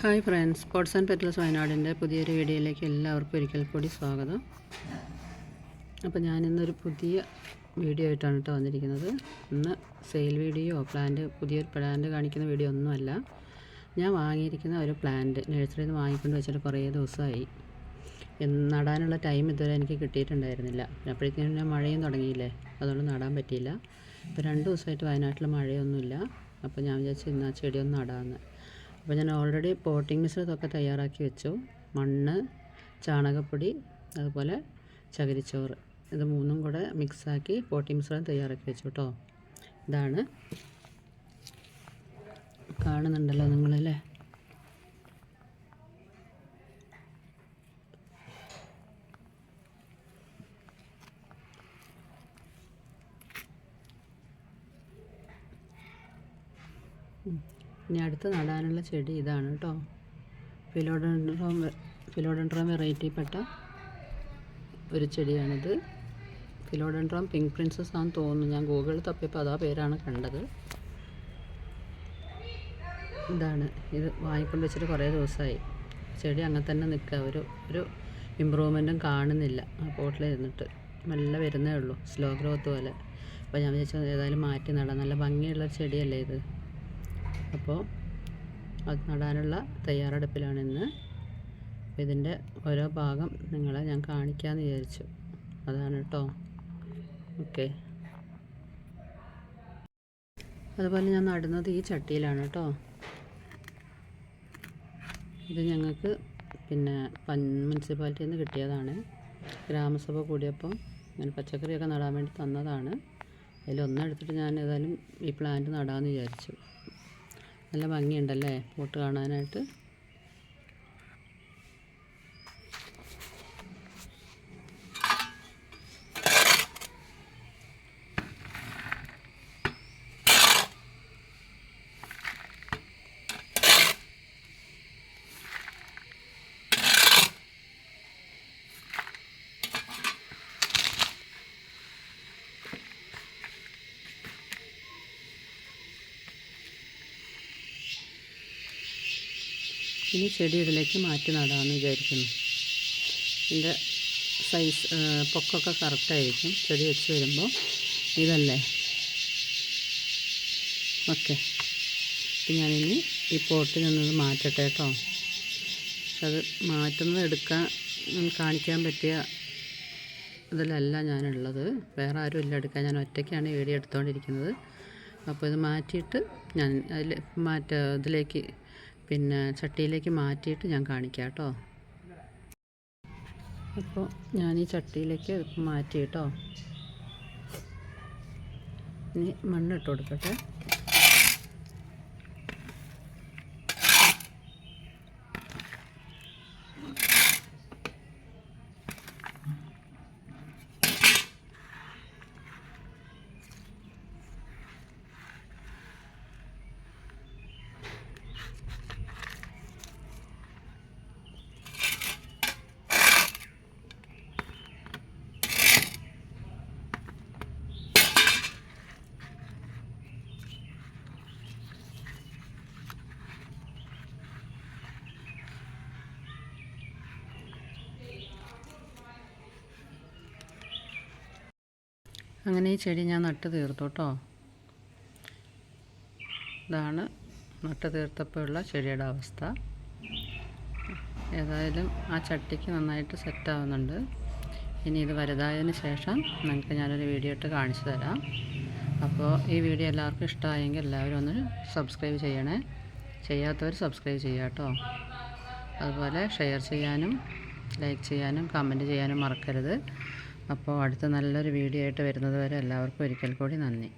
Hi friends sports and petals വയനാടിന്റെ പുതിയൊരു വീഡിയോയിലേക്ക് എല്ലാവർക്കും ഒരിക്കൽ കൂടി സ്വാഗതം. അപ്പോൾ ഞാനിന്നൊരു പുതിയ വീഡിയോ ആയിട്ടാണ് കേട്ടോ വന്നിരിക്കുന്നത്. ഇന്ന് സെയിൽ വീഡിയോ പ്ലാന്റ് പുതിയൊരു പ്ലാന്റ് കാണിക്കുന്ന വീഡിയോ ഒന്നുമല്ല. ഞാൻ വാങ്ങിയിരിക്കുന്ന ഒരു പ്ലാന്റ് നഴ്സറിയിൽ നിന്ന് വാങ്ങിക്കൊണ്ട് വെച്ചിട്ട് കുറേ ദിവസമായി. നടാനുള്ള ടൈം ഇതുവരെ എനിക്ക് കിട്ടിയിട്ടുണ്ടായിരുന്നില്ല. അപ്പോഴത്തേക്കും ഞാൻ മഴയും തുടങ്ങിയില്ലേ? അതുകൊണ്ട് നടാൻ പറ്റിയില്ല. ഇപ്പോൾ രണ്ട് ദിവസമായിട്ട് വയനാട്ടിൽ മഴയൊന്നുമില്ല. അപ്പോൾ ഞാൻ വിചാരിച്ചു ഇന്ന് ആ ചെടിയൊന്നും നടാമെന്ന്. അപ്പോൾ ഞാൻ ഓൾറെഡി പോട്ടിംഗ് മിശ്രിതമൊക്കെ തയ്യാറാക്കി വെച്ചു. മണ്ണ് ചാണകപ്പൊടി അതുപോലെ ചകിരിച്ചോറ്. ഇത് മൂന്നും കൂടെ മിക്സാക്കി പോട്ടിംഗ് മിശ്രിതം തയ്യാറാക്കി വെച്ചു കേട്ടോ ഇതാണ്. കാണുന്നുണ്ടല്ലോ നിങ്ങളല്ലേ? ഇനി അടുത്ത് നടാനുള്ള ചെടി ഇതാണ് കേട്ടോ. ഫിലോഡൻഡ്രോം ഫിലോഡൻഡ്രോം വെറൈറ്റിപ്പെട്ട ഒരു ചെടിയാണിത്. ഫിലോഡൻഡ്രോം പിങ്ക് പ്രിൻസസ് ആണെന്ന് തോന്നുന്നു. ഞാൻ ഗൂഗിളിൽ തപ്പിയപ്പോൾ അതാ പേരാണ് കണ്ടത്. ഇതാണ്. ഇത് വാങ്ങിക്കൊണ്ട് വെച്ചിട്ട് കുറേ ദിവസമായി ചെടി അങ്ങനെ തന്നെ നിൽക്കുക ഒരു ഒരു ഇമ്പ്രൂവ്മെന്റും കാണുന്നില്ല. ആ പോട്ടിൽ ഇരുന്നിട്ട്. മെല്ലെ വരുന്നേ ഉള്ളൂ. സ്ലോ ഗ്രോത്ത് പോലെ. അപ്പോൾ ഞാൻ വിചാരിച്ചു ഏതായാലും മാറ്റി നടാം. നല്ല ഭംഗിയുള്ള ചെടിയല്ലേ ഇത്. അപ്പോൾ അത് നടാനുള്ള തയ്യാറെടുപ്പിലാണ് ഇന്ന്. ഇതിന്റെ ഓരോ ഭാഗം നിങ്ങളെ ഞാൻ കാണിക്കാമെന്ന് വിചാരിച്ചു. അതാണ് കേട്ടോ ഓക്കെ. അതുപോലെ ഞാൻ നടുന്നത് ഈ ചട്ടിയിലാണ് കേട്ടോ ഇത് ഞങ്ങൾക്ക് പിന്നെ മുനിസിപ്പാലിറ്റിയിൽ നിന്ന് കിട്ടിയതാണ്. ഗ്രാമസഭ കൂടിയപ്പോൾ ഇങ്ങനെ പച്ചക്കറിയൊക്കെ നടാൻ വേണ്ടി തന്നതാണ്. അതിലൊന്നെടുത്തിട്ട് ഞാൻ ഏതായാലും ഈ പ്ലാന്റ് നടാമെന്ന് വിചാരിച്ചു. നല്ല ഭംഗിയുണ്ടല്ലേ? പോട്ട് കാണാനായിട്ട്. ഇനി ചെടി ഇതിലേക്ക് മാറ്റി നടാമെന്ന് വിചാരിക്കുന്നു ഇതിന്റെ സൈസ് പൊക്കൊക്കെ കറക്റ്റായിരിക്കും ചെടി വെച്ച് വരുമ്പോൾ ഇതല്ലേ? ഓക്കെ. അപ്പം ഞാനിനി ഈ പോട്ടിൽ നിന്നത് മാറ്റട്ടെ കേട്ടോ. അത് മാറ്റുന്നത് എടുക്കാൻ കാണിക്കാൻ പറ്റിയ ഇതിലല്ല ഞാനുള്ളത്. വേറെ ആരും ഇല്ല എടുക്കാൻ. ഞാൻ ഒറ്റയ്ക്കാണ് വീഡിയോ എടുത്തുകൊണ്ടിരിക്കുന്നത് അപ്പോൾ ഇത് മാറ്റിയിട്ട് ഞാൻ അതിൽ മാറ്റ ഇതിലേക്ക് പിന്നെ ചട്ടിയിലേക്ക് മാറ്റിയിട്ട് ഞാൻ കാണിക്കാം കേട്ടോ. അപ്പോൾ ഞാൻ ഈ ചട്ടിയിലേക്ക് മാറ്റി കേട്ടോ ഇനി മണ്ണിട്ട് കൊടുക്കട്ടെ. അങ്ങനെ ഈ ചെടി ഞാൻ നട്ട് തീർത്തു കേട്ടോ ഇതാണ് നട്ട് തീർത്തപ്പോഴുള്ള ചെടിയുടെ അവസ്ഥ. ഏതായാലും ആ ചട്ടിക്ക് നന്നായിട്ട് സെറ്റ് ആവുന്നുണ്ട്. ഇനി ഇത് വലുതായതിന് ശേഷം നിങ്ങൾക്ക് ഞാനൊരു വീഡിയോ ഇട്ട് കാണിച്ചു തരാം. അപ്പോൾ ഈ വീഡിയോ എല്ലാവർക്കും ഇഷ്ടമായെങ്കിൽ എല്ലാവരും ഒന്ന് സബ്സ്ക്രൈബ് ചെയ്യണേ. ചെയ്യാത്തവർ സബ്സ്ക്രൈബ് ചെയ്യുക കേട്ടോ. അതുപോലെ ഷെയർ ചെയ്യാനും ലൈക്ക് ചെയ്യാനും കമന്റ് ചെയ്യാനും മറക്കരുത്. അപ്പോൾ അടുത്ത നല്ലൊരു വീഡിയോ ആയിട്ട് വരുന്നത് വരെ എല്ലാവർക്കും ഒരിക്കൽ കൂടി നന്ദി.